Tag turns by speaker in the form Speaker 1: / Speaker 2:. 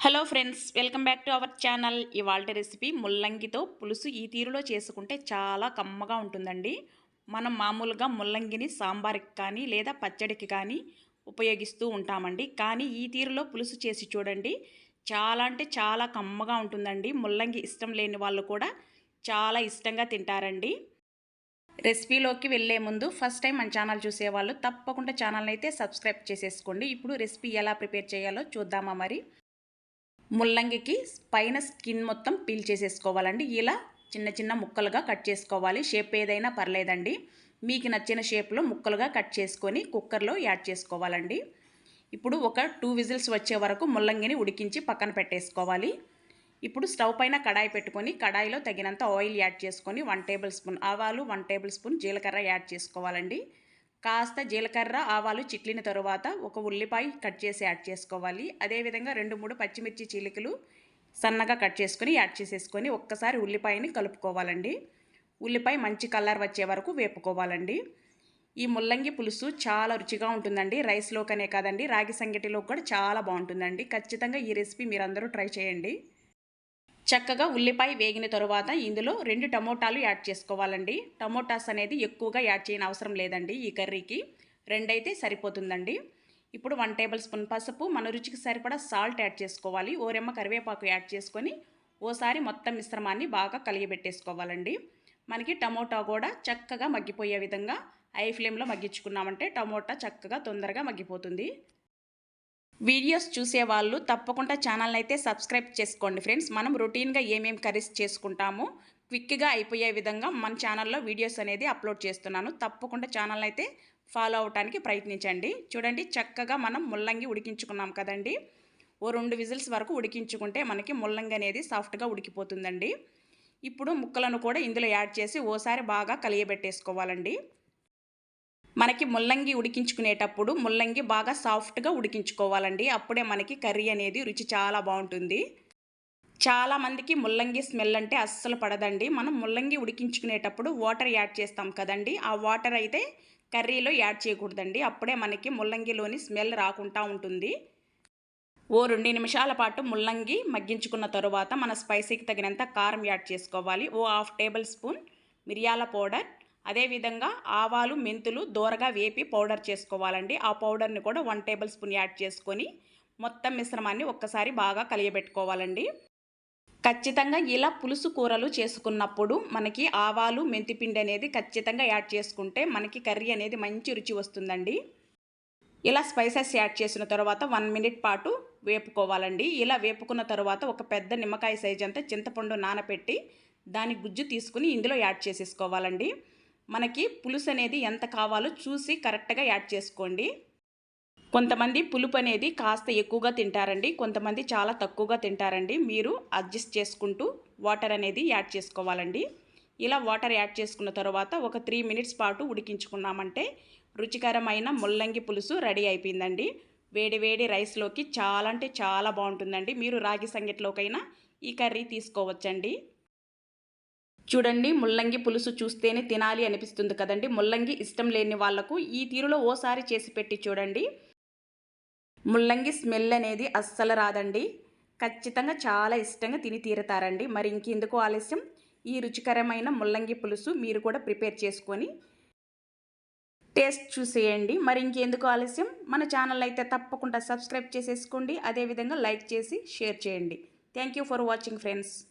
Speaker 1: Hello friends welcome back to our channel ఇవాళ recipe ముల్లంగితో పులుసు ఈ తీరులో చేసుకుంటే చాలా కమ్మగా ఉంటుందండి. మనం మామూలుగా ముల్లంగిని సాంబార్కి కానీ లేదా పచ్చడికి కానీ ఉపయోగిస్తూ ఉంటామండి. కానీ ఈ తీరులో పులుసు చేసి చూడండి. చాలా అంటే చాలా కమ్మగా ఉంటుందండి. ముల్లంగి ఇష్టం లేని వాళ్ళు కూడా చాలా ఇష్టంగా తింటారండి. రెసిపీలోకి వెళ్ళే ముందు ఫస్ట్ టైం మన ఛానల్ చూసేవాళ్ళు తప్పకుండా ఛానల్ అయితే సబ్స్క్రైబ్ చేసేసుకోండి. ఇప్పుడు రెసిపీ ఎలా ప్రిపేర్ చేయాలో చూద్దామా మరి? ముల్లంగికి పైన స్కిన్ మొత్తం పీల్ చేసేసుకోవాలండి. ఇలా చిన్న చిన్న ముక్కలుగా కట్ చేసుకోవాలి. షేప్ ఏదైనా పర్లేదండి. మీకు నచ్చిన షేప్లో ముక్కలుగా కట్ చేసుకొని కుక్కర్లో యాడ్ చేసుకోవాలండి. ఇప్పుడు ఒక టూ విజిల్స్ వచ్చే వరకు ముల్లంగిని ఉడికించి పక్కన పెట్టేసుకోవాలి. ఇప్పుడు స్టవ్ పైన కడాయి పెట్టుకొని కడాయిలో తగినంత ఆయిల్ యాడ్ చేసుకొని వన్ టేబుల్ స్పూన్ ఆవాలు వన్ టేబుల్ స్పూన్ జీలకర్ర యాడ్ చేసుకోవాలండి. కాస్త జీలకర్ర ఆవాలు చిట్లిన తరువాత ఒక ఉల్లిపాయ కట్ చేసి యాడ్ చేసుకోవాలి. అదేవిధంగా రెండు మూడు పచ్చిమిర్చి చీలికలు సన్నగా కట్ చేసుకొని యాడ్ చేసేసుకొని ఒక్కసారి ఉల్లిపాయని కలుపుకోవాలండి. ఉల్లిపాయ మంచి కలర్ వచ్చే వరకు వేపుకోవాలండి. ఈ ముల్లంగి పులుసు చాలా రుచిగా ఉంటుందండి. రైస్లోకనే కాదండి రాగి సంగటిలో కూడా చాలా బాగుంటుందండి. ఖచ్చితంగా ఈ రెసిపీ మీరందరూ ట్రై చేయండి. చక్కగా ఉల్లిపాయ వేగిన తరువాత ఇందులో రెండు టమోటాలు యాడ్ చేసుకోవాలండి. టమోటాస్ అనేది ఎక్కువగా యాడ్ చేయని అవసరం లేదండి ఈ కర్రీకి. రెండైతే సరిపోతుందండి. ఇప్పుడు వన్ టేబుల్ స్పూన్ పసుపు మన రుచికి సరిపడా సాల్ట్ యాడ్ చేసుకోవాలి. ఓరెమ్మ కరివేపాకు యాడ్ చేసుకొని ఓసారి మొత్తం మిశ్రమాన్ని బాగా కలిగిపెట్టేసుకోవాలండి మనకి టమోటా కూడా చక్కగా మగ్గిపోయే విధంగా ఐ ఫ్లేమ్లో మగ్గించుకున్నామంటే టమోటా చక్కగా తొందరగా మగ్గిపోతుంది. వీడియోస్ చూసేవాళ్ళు తప్పకుండా ఛానల్ అయితే సబ్స్క్రైబ్ చేసుకోండి ఫ్రెండ్స్. మనం రొటీన్గా ఏమేమి కర్రీస్ చేసుకుంటామో క్విక్గా అయిపోయే విధంగా మన ఛానల్లో వీడియోస్ అనేది అప్లోడ్ చేస్తున్నాను. తప్పకుండా ఛానల్ అయితే ఫాలో అవడానికి ప్రయత్నించండి. చూడండి చక్కగా మనం ముల్లంగి ఉడికించుకున్నాం కదండి. ఓ రెండు విజిల్స్ వరకు ఉడికించుకుంటే మనకి ముల్లంగి అనేది సాఫ్ట్గా ఉడికిపోతుందండి. ఇప్పుడు ముక్కలను కూడా ఇందులో యాడ్ చేసి ఓసారి బాగా కలియబెట్టేసుకోవాలండి. మనకి ముల్లంగి ఉడికించుకునేటప్పుడు ముల్లంగి బాగా సాఫ్ట్గా ఉడికించుకోవాలండి. అప్పుడే మనకి కర్రీ అనేది రుచి చాలా బాగుంటుంది. చాలామందికి ముల్లంగి స్మెల్ అంటే అస్సలు పడదండి. మనం ముల్లంగి ఉడికించుకునేటప్పుడు వాటర్ యాడ్ చేస్తాం కదండి. ఆ వాటర్ అయితే కర్రీలో యాడ్ చేయకూడదండి. అప్పుడే మనకి ముల్లంగిలోని స్మెల్ రాకుండా ఉంటుంది. ఓ రెండు నిమిషాల పాటు ముల్లంగి మగ్గించుకున్న తరువాత మన స్పైసీకి తగినంత కారం యాడ్ చేసుకోవాలి. ఓ హాఫ్ టేబుల్ స్పూన్ మిరియాల పౌడర్ అదేవిధంగా ఆవాలు మెంతులు దోరగా వేపి పౌడర్ చేసుకోవాలండి. ఆ పౌడర్ని కూడా వన్ టేబుల్ స్పూన్ యాడ్ చేసుకొని మొత్తం మిశ్రమాన్ని ఒక్కసారి బాగా కలియబెట్టుకోవాలండి. ఖచ్చితంగా ఇలా పులుసు కూరలు చేసుకున్నప్పుడు మనకి ఆవాలు మెంతిపిండి అనేది ఖచ్చితంగా యాడ్ చేసుకుంటే మనకి కర్రీ అనేది మంచి రుచి వస్తుందండి. ఇలా స్పైసెస్ యాడ్ చేసిన తర్వాత వన్ మినిట్ పాటు వేపుకోవాలండి. ఇలా వేపుకున్న తర్వాత ఒక పెద్ద నిమ్మకాయ సైజ్ అంతా చింతపండు నానపెట్టి దాని గుజ్జు తీసుకుని ఇందులో యాడ్ చేసేసుకోవాలండి. మనకి పులుసు అనేది ఎంత కావాలో చూసి కరెక్ట్గా యాడ్ చేసుకోండి. కొంతమంది పులుపు అనేది కాస్త ఎక్కువగా తింటారండి కొంతమంది చాలా తక్కువగా తింటారండి. మీరు అడ్జస్ట్ చేసుకుంటూ వాటర్ అనేది యాడ్ చేసుకోవాలండి. ఇలా వాటర్ యాడ్ చేసుకున్న తర్వాత ఒక త్రీ మినిట్స్ పాటు ఉడికించుకున్నామంటే రుచికరమైన ముల్లంగి పులుసు రెడీ అయిపోయిందండి. వేడి వేడి రైస్లోకి చాలా అంటే చాలా బాగుంటుందండి. మీరు రాగి సంగట్లోకైనా ఈ కర్రీ తీసుకోవచ్చండి. చూడండి ముల్లంగి పులుసు చూస్తేనే తినాలి అనిపిస్తుంది కదండి. ముల్లంగి ఇష్టం లేని వాళ్ళకు ఈ తీరులో ఓసారి చేసి పెట్టి చూడండి. ముల్లంగి స్మెల్ అనేది అస్సలు రాదండి. ఖచ్చితంగా చాలా ఇష్టంగా తిని తీరుతారండి. మరి ఇంకెందుకు ఆలస్యం? ఈ రుచికరమైన ముల్లంగి పులుసు మీరు కూడా ప్రిపేర్ చేసుకొని టేస్ట్ చూసేయండి. మరి ఇంకెందుకు ఆలస్యం? మన ఛానల్ అయితే తప్పకుండా సబ్స్క్రైబ్ చేసేసుకోండి. అదేవిధంగా లైక్ చేసి షేర్ చేయండి. Thank for watching friends.